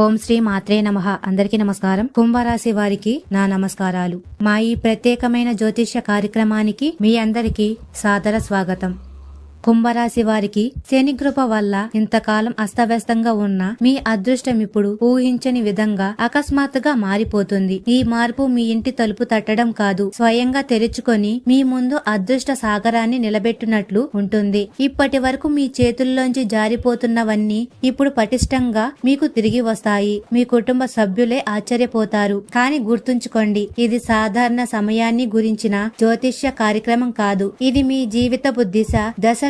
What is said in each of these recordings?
ఓం శ్రీ మాత్రే నమ. అందరికీ నమస్కారం. కుంభరాశి వారికి నా నమస్కారాలు. మా ఈ ప్రత్యేకమైన జ్యోతిష్య కార్యక్రమానికి మీ అందరికీ సాదర స్వాగతం. కుంభరాశి వారికి శని కృప వల్ల ఇంతకాలం అస్తవ్యస్తంగా ఉన్న మీ అదృష్టం ఇప్పుడు ఊహించని విధంగా అకస్మాత్తుగా మారిపోతుంది. ఈ మార్పు మీ ఇంటి తలుపు తట్టడం కాదు. స్వయంగా తెరుచుకొని మీ ముందు అదృష్ట సాగరాన్ని నిలబెట్టినట్లు ఉంటుంది. ఇప్పటి వరకు మీ చేతుల్లోంచి జారిపోతున్నవన్నీ ఇప్పుడు పటిష్టంగా మీకు తిరిగి వస్తాయి. మీ కుటుంబ సభ్యులే ఆశ్చర్యపోతారు. కానీ గుర్తుంచుకోండి ఇది సాధారణ సమయాన్ని గురించిన జ్యోతిష్య కార్యక్రమం కాదు. ఇది మీ జీవితపు దిశ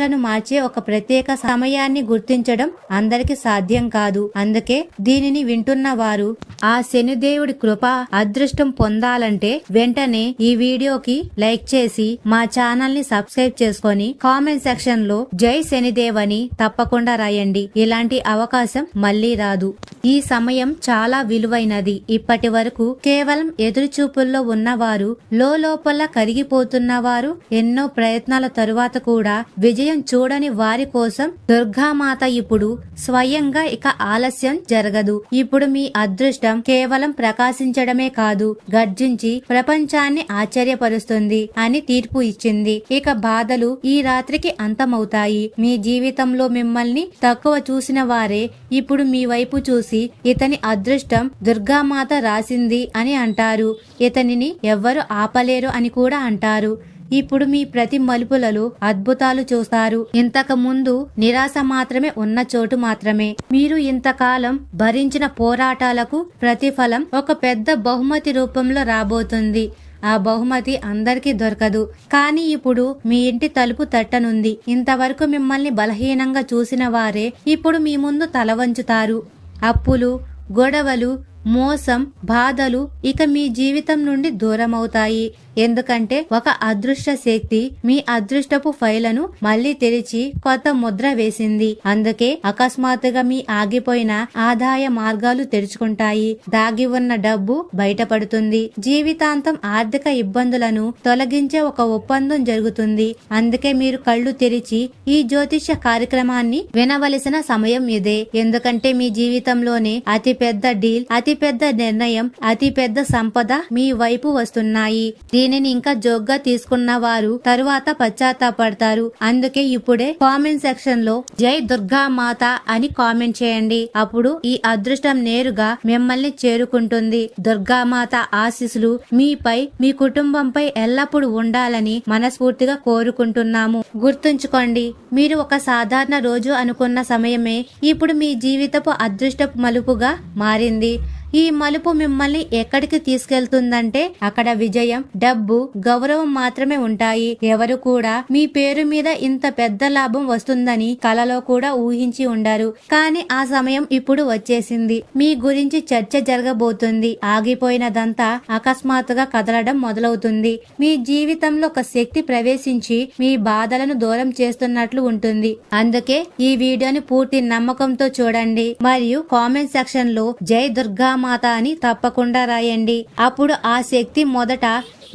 దశలను మార్చే ఒక ప్రత్యేక సమయాన్ని గుర్తించడం అందరికి సాధ్యం కాదు. అందుకే దీనిని వింటున్న వారు ఆ శనిదేవుడి కృప అదృష్టం పొందాలంటే వెంటనే ఈ వీడియోకి లైక్ చేసి మా ఛానల్ని సబ్స్క్రైబ్ చేసుకొని కామెంట్ సెక్షన్లో జై శనిదేవ్ అని తప్పకుండా రాయండి. ఇలాంటి అవకాశం మళ్ళీ రాదు. ఈ సమయం చాలా విలువైనది. ఇప్పటి వరకు కేవలం ఎదురుచూపుల్లో ఉన్నవారు లోపల కరిగిపోతున్న వారు ఎన్నో ప్రయత్నాల తరువాత కూడా విజయ చూడని వారి కోసం దుర్గామాత ఇప్పుడు స్వయంగా ఇక ఆలస్యం జరగదు. ఇప్పుడు మీ అదృష్టం కేవలం ప్రకాశించడమే కాదు గర్జించి ప్రపంచాన్ని ఆశ్చర్యపరుస్తుంది అని తీర్పు ఇచ్చింది. ఇక బాధలు ఈ రాత్రికి అంతమవుతాయి. మీ జీవితంలో మిమ్మల్ని తక్కువ చూసిన వారే ఇప్పుడు మీ వైపు చూసి ఇతని అదృష్టం దుర్గామాత రాసింది అని అంటారు. ఇతనిని ఎవ్వరు ఆపలేరు అని కూడా అంటారు. ఇప్పుడు మీ ప్రతి మలుపులలో అద్భుతాలు చూస్తారు. ఇంతకు ముందు నిరాశ మాత్రమే ఉన్న చోటు మాత్రమే. మీరు ఇంతకాలం భరించిన పోరాటాలకు ప్రతిఫలం ఒక పెద్ద బహుమతి రూపంలో రాబోతుంది. ఆ బహుమతి అందరికీ దొరకదు. కానీ ఇప్పుడు మీ ఇంటి తలుపు తట్టనుంది. ఇంతవరకు మిమ్మల్ని బలహీనంగా చూసిన వారే ఇప్పుడు మీ ముందు తల వంచుతారు. అప్పులు గొడవలు మోసం బాధలు ఇక మీ జీవితం నుండి దూరమవుతాయి. ఎందుకంటే ఒక అదృష్ట శక్తి మీ అదృష్టపు ఫైలను మళ్ళీ తెరిచి కొత్త ముద్ర వేసింది. అందుకే అకస్మాత్తుగా మీ ఆగిపోయిన ఆదాయ మార్గాలు తెరుచుకుంటాయి. దాగి ఉన్న డబ్బు బయటపడుతుంది. జీవితాంతం ఆర్థిక ఇబ్బందులను తొలగించే ఒక ఒప్పందం జరుగుతుంది. అందుకే మీరు కళ్ళు తెరిచి ఈ జ్యోతిష్య కార్యక్రమాన్ని వినవలసిన సమయం ఇదే. ఎందుకంటే మీ జీవితంలోనే అతి పెద్ద డీల్ అతి పెద్ద నిర్ణయం అతి పెద్ద సంపద మీ వైపు వస్తున్నాయి. దీనిని ఇంకా జోగ్గా తీసుకున్న వారు తరువాత పశ్చాత్తాపడతారు. అందుకే ఇప్పుడే కామెంట్ సెక్షన్లో జై దుర్గా మాత అని కామెంట్ చేయండి. అప్పుడు ఈ అదృష్టం నేరుగా మిమ్మల్ని చేరుకుంటుంది. దుర్గామాత ఆశీస్సులు మీపై మీ కుటుంబంపై ఎల్లప్పుడూ ఉండాలని మనస్ఫూర్తిగా కోరుకుంటున్నాము. గుర్తుంచుకోండి మీరు ఒక సాధారణ రోజు అనుకున్న సమయమే ఇప్పుడు మీ జీవితపు అదృష్టపు మలుపుగా మారింది. ఈ మలుపు మిమ్మల్ని ఎక్కడికి తీసుకెళ్తుందంటే అక్కడ విజయం డబ్బు గౌరవం మాత్రమే ఉంటాయి. ఎవరు కూడా మీ పేరు మీద ఇంత పెద్ద లాభం వస్తుందని కలలో కూడా ఊహించి ఉండరు. కానీ ఆ సమయం ఇప్పుడు వచ్చేసింది. మీ గురించి చర్చ జరగబోతుంది. ఆగిపోయినదంతా అకస్మాత్తుగా కదలడం మొదలవుతుంది. మీ జీవితంలో ఒక శక్తి ప్రవేశించి మీ బాధలను దూరం చేస్తున్నట్లు ఉంటుంది. అందుకే ఈ వీడియోని పూర్తి నమ్మకంతో చూడండి. మరియు కామెంట్ సెక్షన్లో జై దుర్గా మాత అని తప్పకుండా రాయండి. అప్పుడు ఆ శక్తి మొదట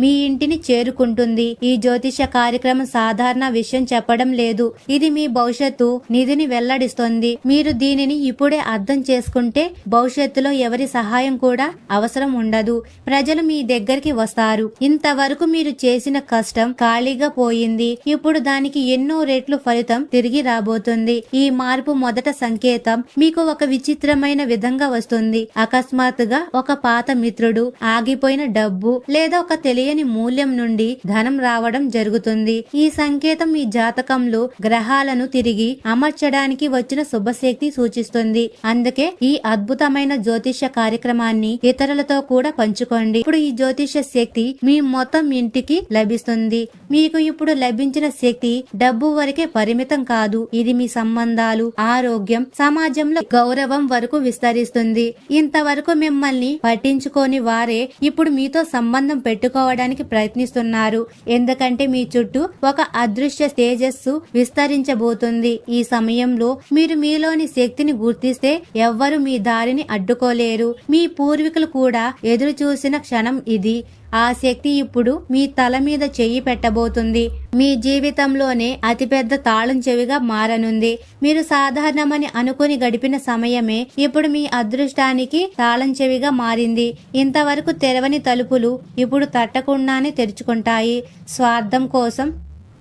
మీ ఇంటిని చేరుకుంటుంది. ఈ జ్యోతిష కార్యక్రమం సాధారణ విషయం చెప్పడం లేదు. ఇది మీ భవిష్యత్తు నిధిని వెల్లడిస్తుంది. మీరు దీనిని ఇప్పుడే అర్థం చేసుకుంటే భవిష్యత్తులో ఎవరి సహాయం కూడా అవసరం ఉండదు. ప్రజలు మీ దగ్గరికి వస్తారు. ఇంతవరకు మీరు చేసిన కష్టం ఖాళీగా పోయింది. ఇప్పుడు దానికి ఎన్నో రెట్లు ఫలితం తిరిగి రాబోతుంది. ఈ మార్పు మొదట సంకేతం. మీకు ఒక విచిత్రమైన విధంగా వస్తుంది. అకస్మాత్తుగా ఒక పాత మిత్రుడు ఆగిపోయిన డబ్బు లేదా ఒక తెలియని మూల్యం నుండి ధనం రావడం జరుగుతుంది. ఈ సంకేతం మీ జాతకంలో గ్రహాలను తిరిగి అమర్చడానికి వచ్చిన శుభశక్తి సూచిస్తుంది. అందుకే ఈ అద్భుతమైన జ్యోతిష కార్యక్రమాన్ని ఇతరులతో కూడా పంచుకోండి. ఇప్పుడు ఈ జ్యోతిష శక్తి మీ మొత్తం ఇంటికి లభిస్తుంది. మీకు ఇప్పుడు లభించిన శక్తి డబ్బు వరకే పరిమితం కాదు. ఇది మీ సంబంధాలు ఆరోగ్యం సమాజంలో గౌరవం వరకు విస్తరిస్తుంది. ఇంతవరకు మిమ్మల్ని పట్టించుకోని వారే ఇప్పుడు మీతో సంబంధం పెట్టుకోవడానికి ప్రయత్నిస్తున్నారు. ఎందుకంటే మీ చుట్టూ ఒక అదృశ్య తేజస్సు విస్తరించబోతుంది. ఈ సమయంలో మీరు మీలోని శక్తిని గుర్తిస్తే ఎవ్వరు మీ దారిని అడ్డుకోలేరు. మీ పూర్వీకులు కూడా ఎదురు చూసిన క్షణం ఇది. ఆ శక్తి ఇప్పుడు మీ తల మీద చెయ్యి పెట్టబోతుంది. మీ జీవితంలోనే అతిపెద్ద తాళం చెవిగా మారనుంది. మీరు సాధారణమని అనుకుని గడిపిన సమయమే ఇప్పుడు మీ అదృష్టానికి తాళం చెవిగా మారింది. ఇంతవరకు తెరవని తలుపులు ఇప్పుడు తట్టకుండానే తెరుచుకుంటాయి. స్వార్థం కోసం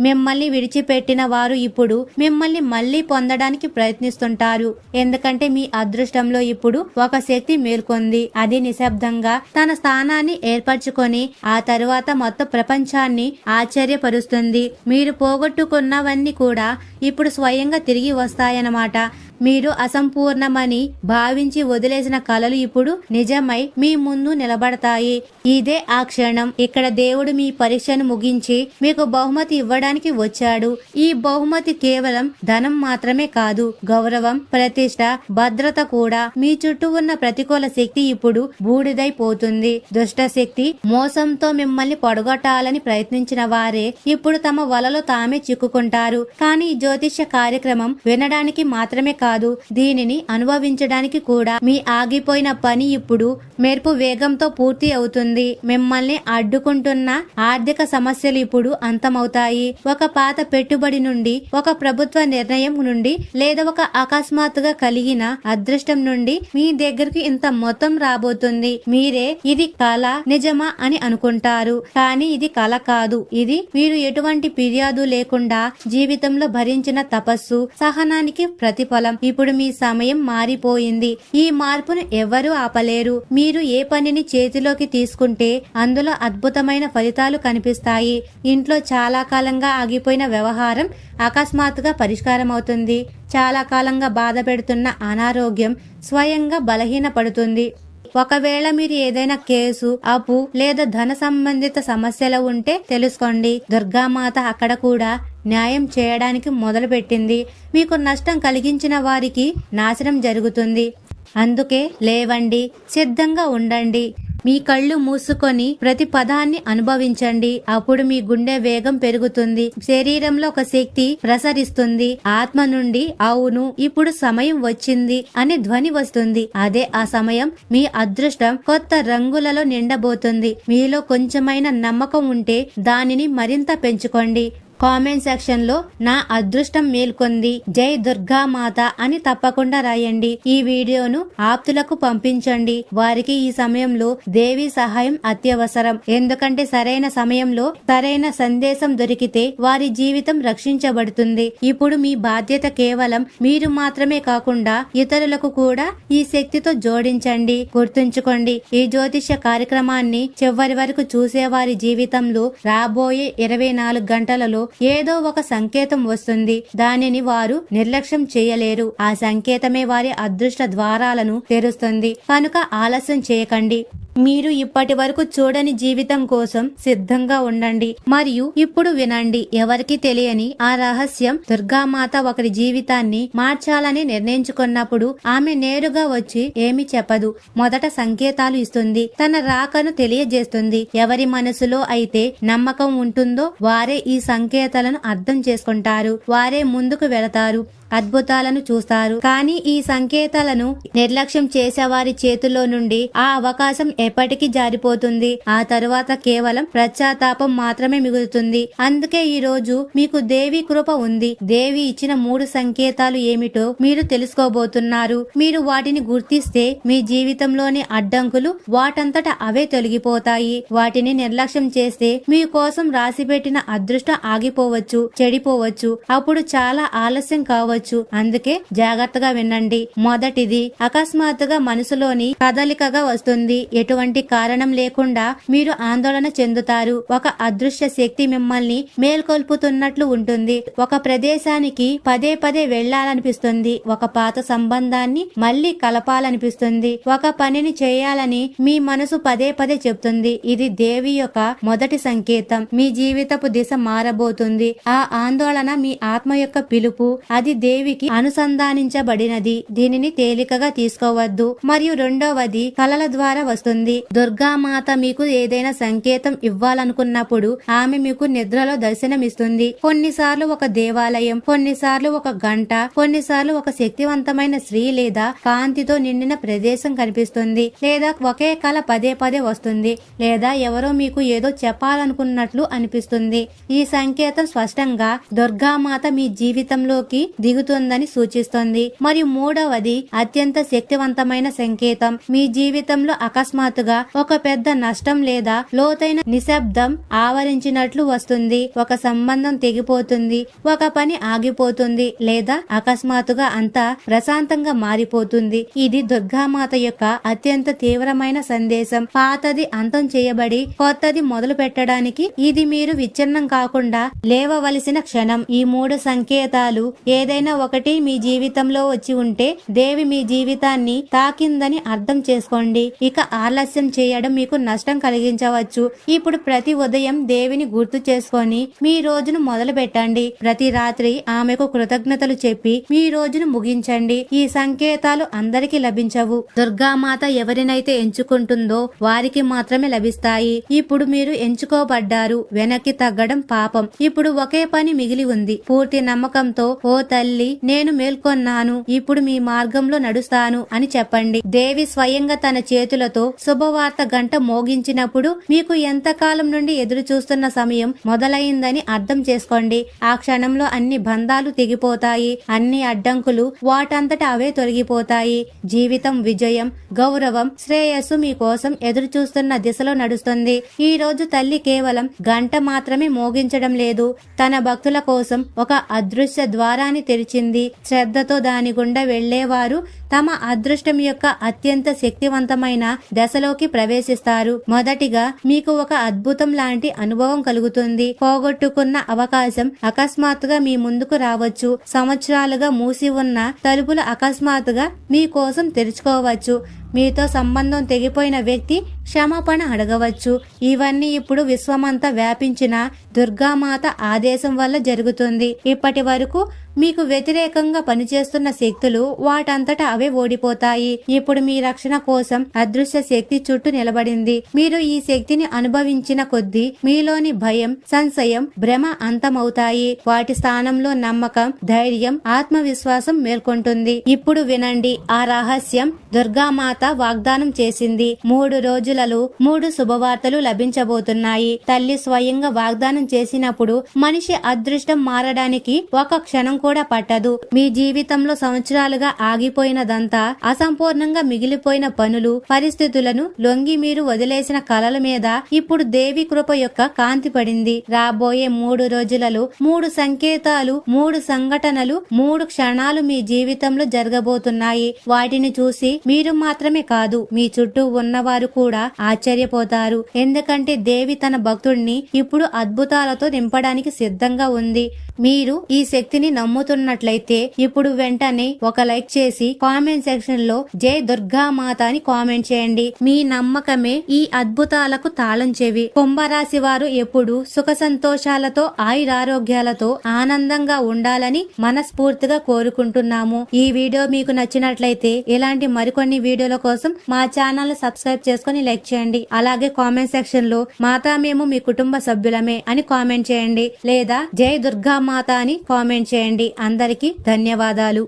మిమ్మల్ని విడిచిపెట్టిన వారు ఇప్పుడు మిమ్మల్ని మళ్ళీ పొందడానికి ప్రయత్నిస్తుంటారు. ఎందుకంటే మీ అదృష్టంలో ఇప్పుడు ఒక శక్తి మేల్కొంది. అది నిశ్శబ్దంగా తన స్థానాన్ని ఏర్పరచుకొని ఆ తరువాత మొత్తం ప్రపంచాన్ని ఆశ్చర్యపరుస్తుంది. మీరు పోగొట్టుకున్నవన్నీ కూడా ఇప్పుడు స్వయంగా తిరిగి వస్తాయన్నమాట. మీరు అసంపూర్ణమని భావించి వదిలేసిన కలలు ఇప్పుడు నిజమై మీ ముందు నిలబడతాయి. ఇదే ఆ క్షణం. ఇక్కడ దేవుడు మీ పరీక్షను ముగించి మీకు బహుమతి ఇవ్వడానికి వచ్చాడు. ఈ బహుమతి కేవలం ధనం మాత్రమే కాదు గౌరవం ప్రతిష్ట భద్రత కూడా. మీ చుట్టూ ఉన్న ప్రతికూల శక్తి ఇప్పుడు బూడిదైపోతుంది. దుష్ట శక్తి మోసంతో మిమ్మల్ని పొడగొట్టాలని ప్రయత్నించిన వారే ఇప్పుడు తమ వలలో తామే చిక్కుకుంటారు. కానీ జ్యోతిష్య కార్యక్రమం వినడానికి మాత్రమే కాదు. దీనిని అనుభవించడానికి కూడా మీ ఆగిపోయిన పని ఇప్పుడు మెరుపు వేగంతో పూర్తి అవుతుంది. మిమ్మల్ని అడ్డుకుంటున్న ఆర్థిక సమస్యలు ఇప్పుడు అంతమవుతాయి. ఒక పాత పెట్టుబడి నుండి ఒక ప్రభుత్వ నిర్ణయం నుండి లేదా ఒక అకస్మాత్తుగా కలిగిన అదృష్టం నుండి మీ దగ్గరికి ఇంత మొత్తం రాబోతుంది. మీరే ఇది కళ నిజమా అని అనుకుంటారు. కానీ ఇది కళ కాదు. ఇది మీరు ఎటువంటి ఫిర్యాదు లేకుండా జీవితంలో భరించిన తపస్సు సహనానికి ప్రతిఫలం. ఇప్పుడు మీ సమయం మారిపోయింది. ఈ మార్పును ఎవ్వరూ ఆపలేరు. మీరు ఏ పనిని చేతిలోకి తీసుకుంటే అందులో అద్భుతమైన ఫలితాలు కనిపిస్తాయి. ఇంట్లో చాలా కాలంగా ఆగిపోయిన వ్యవహారం అకస్మాత్తుగా పరిష్కారం అవుతుంది చాలా కాలంగా బాధ పెడుతున్న అనారోగ్యం స్వయంగా బలహీనపడుతుంది. ఒకవేళ మీరు ఏదైనా కేసు అప్పు లేదా ధన సంబంధిత సమస్యలు ఉంటే తెలుసుకోండి. దుర్గామాత అక్కడ కూడా న్యాయం చేయడానికి మొదలుపెట్టింది. మీకు నష్టం కలిగించిన వారికి నాశనం జరుగుతుంది. అందుకే లేవండి సిద్ధంగా ఉండండి. మీ కళ్ళు మూసుకొని ప్రతి పదాన్ని అనుభవించండి. అప్పుడు మీ గుండె వేగం పెరుగుతుంది. శరీరంలో ఒక శక్తి ప్రసరిస్తుంది. ఆత్మ నుండి అవును ఇప్పుడు సమయం వచ్చింది అనే ధ్వని వస్తుంది. అదే ఆ సమయం మీ అదృష్టం కొత్త రంగులలో నిండబోతుంది. మీలో కొంచెమైన నమ్మకం ఉంటే దానిని మరింత పెంచుకోండి. కామెంట్ సెక్షన్లో నా అదృష్టం మేల్కొంది. జై దుర్గా మాత అని తప్పకుండా రాయండి. ఈ వీడియోను ఆప్తులకు పంపించండి. వారికి ఈ సమయంలో దేవి సహాయం అత్యవసరం. ఎందుకంటే సరైన సమయంలో సరైన సందేశం దొరికితే వారి జీవితం రక్షించబడుతుంది. ఇప్పుడు మీ బాధ్యత కేవలం మీరు మాత్రమే కాకుండా ఇతరులకు కూడా ఈ శక్తితో జోడించండి. గుర్తుంచుకోండి ఈ జ్యోతిష కార్యక్రమాన్ని చివరి వరకు చూసేవారి జీవితంలో రాబోయే ఇరవై నాలుగు గంటలలో ఏదో ఒక సంకేతం వస్తుంది. దానిని వారు నిర్లక్ష్యం చేయలేరు. ఆ సంకేతమే వారి అదృష్ట ద్వారాలను తెరుస్తుంది. కనుక ఆలస్యం చేయకండి. మీరు ఇప్పటి వరకు చూడని జీవితం కోసం సిద్ధంగా ఉండండి మరియు ఇప్పుడు వినండి. ఎవరికి తెలియని ఆ రహస్యం దుర్గామాత ఒకరి జీవితాన్ని మార్చాలని నిర్ణయించుకున్నప్పుడు ఆమె నేరుగా వచ్చి ఏమి చెప్పదు. మొదట సంకేతాలు ఇస్తుంది. తన రాకను తెలియజేస్తుంది. ఎవరి మనసులో అయితే నమ్మకం ఉంటుందో వారే ఈ సంకేతాలను అర్థం చేసుకుంటారు. వారే ముందుకు వెళతారు. అద్భుతాలను చూస్తారు. కానీ ఈ సంకేతాలను నిర్లక్ష్యం చేసేవారి చేతుల్లో నుండి ఆ అవకాశం ఎప్పటికీ జారిపోతుంది. ఆ తరువాత కేవలం ప్రశ్చాత్తాపం మాత్రమే మిగులుతుంది. అందుకే ఈ రోజు మీకు దేవి కృప ఉంది. దేవి ఇచ్చిన మూడు సంకేతాలు ఏమిటో మీరు తెలుసుకోబోతున్నారు. మీరు వాటిని గుర్తిస్తే మీ జీవితంలోని అడ్డంకులు వాటంతట అవే తొలగిపోతాయి. వాటిని నిర్లక్ష్యం చేస్తే మీ కోసం రాసిపెట్టిన అదృష్టం ఆగిపోవచ్చు చెడిపోవచ్చు. అప్పుడు చాలా ఆలస్యం కావచ్చు. అందుకే జాగ్రత్తగా వినండి. మొదటిది అకస్మాత్తుగా మనసులోని కదలికగా వస్తుంది. ఎటువంటి కారణం లేకుండా మీరు ఆందోళన చెందుతారు. ఒక అదృశ్య శక్తి మిమ్మల్ని మేల్కొల్పుతున్నట్లు ఉంటుంది. ఒక ప్రదేశానికి పదే పదే వెళ్ళాలనిపిస్తుంది ఒక పాత సంబంధాన్ని మళ్ళీ కలపాలనిపిస్తుంది. ఒక పనిని చేయాలని మీ మనసు పదే పదే చెప్తుంది. ఇది దేవి యొక్క మొదటి సంకేతం. మీ జీవితపు దిశ మారబోతుంది. ఆ ఆందోళన మీ ఆత్మ యొక్క పిలుపు. అది దేవికి అనుసంధానించబడినది. దీనిని తేలికగా తీసుకోవద్దు. మరియు రెండవది కలల ద్వారా వస్తుంది. దుర్గామాత మీకు ఏదైనా సంకేతం ఇవ్వాలనుకున్నప్పుడు ఆమె మీకు నిద్రలో దర్శనమిస్తుంది. కొన్నిసార్లు ఒక దేవాలయం కొన్నిసార్లు ఒక గంట కొన్నిసార్లు ఒక శక్తివంతమైన స్త్రీ లేదా కాంతితో నిండిన ప్రదేశం కనిపిస్తుంది. లేదా ఒకే కళ పదే పదే వస్తుంది. లేదా ఎవరో మీకు ఏదో చెప్పాలనుకున్నట్లు అనిపిస్తుంది. ఈ సంకేతం స్పష్టంగా దుర్గామాత మీ జీవితంలోకి దిగుతుందని సూచిస్తుంది. మరియు మూడవది అత్యంత శక్తివంతమైన సంకేతం. మీ జీవితంలో అకస్మాత్తుగా ఒక పెద్ద నష్టం లేదా లోతైన నిశ్శబ్దం ఆవరించినట్లు వస్తుంది. ఒక సంబంధం తెగిపోతుంది. ఒక పని ఆగిపోతుంది లేదా అకస్మాత్తుగా అంతా ప్రశాంతంగా మారిపోతుంది. ఇది దుర్గామాత యొక్క అత్యంత తీవ్రమైన సందేశం. పాతది అంతం చేయబడి కొత్తది మొదలు పెట్టడానికి ఇది మీరు విచ్ఛిన్నం కాకుండా లేవవలసిన క్షణం. ఈ మూడు సంకేతాలు ఏదైనా ఒకటి మీ జీవితంలో వచ్చి ఉంటే దేవి మీ జీవితాన్ని తాకిందని అర్థం చేసుకోండి. ఇక ఆలస్యం చేయడం మీకు నష్టం కలిగించవచ్చు. ఇప్పుడు ప్రతి ఉదయం దేవిని గుర్తు చేసుకొని మీ రోజును మొదలు పెట్టండి ప్రతి రాత్రి ఆమెకు కృతజ్ఞతలు చెప్పి మీ రోజును ముగించండి. ఈ సంకేతాలు అందరికీ లభించవు. దుర్గామాత ఎవరినైతే ఎంచుకుంటుందో వారికి మాత్రమే లభిస్తాయి. ఇప్పుడు మీరు ఎంచుకోబడ్డారు. వెనక్కి తగ్గడం పాపం. ఇప్పుడు ఒకే పని మిగిలి ఉంది. పూర్తి నమ్మకంతో ఓ తల్లి నేను మేల్కొన్నాను ఇప్పుడు మీ మార్గంలో నడుస్తాను అని చెప్పండి. దేవి స్వయంగా తన చేతులతో శుభవార్త గంట మోగించినప్పుడు మీకు ఎంతకాలం నుండి ఎదురు చూస్తున్న సమయం మొదలైందని అర్థం చేసుకోండి. ఆ క్షణంలో అన్ని బంధాలు తెగిపోతాయి అన్ని అడ్డంకులు వాటంతట అవే తొలగిపోతాయి. జీవితం విజయం గౌరవం శ్రేయస్సు మీకోసం ఎదురు చూస్తున్న దిశలో నడుస్తుంది. ఈ రోజు తల్లి కేవలం గంట మాత్రమే మోగించడం లేదు. తన భక్తుల కోసం ఒక అదృశ్య ద్వారాన్ని తెరిచింది శ్రద్ధతో దాని గుండా వెళ్ళేవారు తమ అదృష్టం యొక్క అత్యంత శక్తివంతమైన దశలోకి ప్రవేశిస్తారు. మొదటిగా మీకు ఒక అద్భుతం లాంటి అనుభవం కలుగుతుంది. పోగొట్టుకున్న అవకాశం అకస్మాత్తుగా మీ ముందుకు రావచ్చు. సంవత్సరాలుగా మూసి ఉన్న తలుపులు అకస్మాత్తుగా మీ కోసం తెరుచుకోవచ్చు. మీతో సంబంధం తెగిపోయిన వ్యక్తి క్షమాపణ అడగవచ్చు. ఇవన్నీ ఇప్పుడు విశ్వమంతా వ్యాపించిన దుర్గామాత ఆదేశం వల్ల జరుగుతుంది. ఇప్పటి వరకు మీకు వ్యతిరేకంగా పనిచేస్తున్న శక్తులు వాటంతటా అవే ఓడిపోతాయి. ఇప్పుడు మీ రక్షణ కోసం అదృశ్య శక్తి చుట్టూ నిలబడింది. మీరు ఈ శక్తిని అనుభవించిన కొద్దీ మీలోని భయం సంశయం భ్రమ అంతమవుతాయి. వాటి స్థానంలో నమ్మకం ధైర్యం ఆత్మవిశ్వాసం మేల్కొంటుంది. ఇప్పుడు వినండి ఆ రహస్యం దుర్గామాత వాగ్దానం చేసింది. మూడు రోజులలో మూడు శుభవార్తలు లభించబోతున్నాయి. తల్లి స్వయంగా వాగ్దానం చేసినప్పుడు మనిషి అదృష్టం మారడానికి ఒక క్షణం కూడా పట్టదు. మీ జీవితంలో సంవత్సరాలుగా ఆగిపోయినదంతా అసంపూర్ణంగా మిగిలిపోయిన పనులు పరిస్థితులను లొంగి మీరు వదిలేసిన కలల మీద ఇప్పుడు దేవి కృప యొక్క కాంతి పడింది. రాబోయే మూడు రోజులలో మూడు సంకేతాలు మూడు సంఘటనలు మూడు క్షణాలు మీ జీవితంలో జరగబోతున్నాయి. వాటిని చూసి మీరు మాత్రం మాత్రమే కాదు మీ చుట్టూ ఉన్నవారు కూడా ఆశ్చర్యపోతారు. ఎందుకంటే దేవి తన భక్తుడిని ఇప్పుడు అద్భుతాలతో నింపడానికి సిద్ధంగా ఉంది. మీరు ఈ శక్తిని నమ్ముతున్నట్లయితే ఇప్పుడు వెంటనే ఒక లైక్ చేసి కామెంట్ సెక్షన్లో జై దుర్గా మాత అని కామెంట్ చేయండి. మీ నమ్మకమే ఈ అద్భుతాలకు తాళం చెవి. కుంభరాశి వారు ఎప్పుడు సుఖ సంతోషాలతో ఆయురారోగ్యాలతో ఆనందంగా ఉండాలని మనస్ఫూర్తిగా కోరుకుంటున్నాము. ఈ వీడియో మీకు నచ్చినట్లయితే ఇలాంటి మరికొన్ని వీడియోల కోసం మా ఛానల్ సబ్స్క్రైబ్ చేసుకుని లైక్ చేయండి. అలాగే కామెంట్ సెక్షన్లో మాతా మేము మీ కుటుంబ సభ్యులమే అని కామెంట్ చేయండి. లేదా జై దుర్గా మాత అని కామెంట్ చేయండి. అందరికీ ధన్యవాదాలు.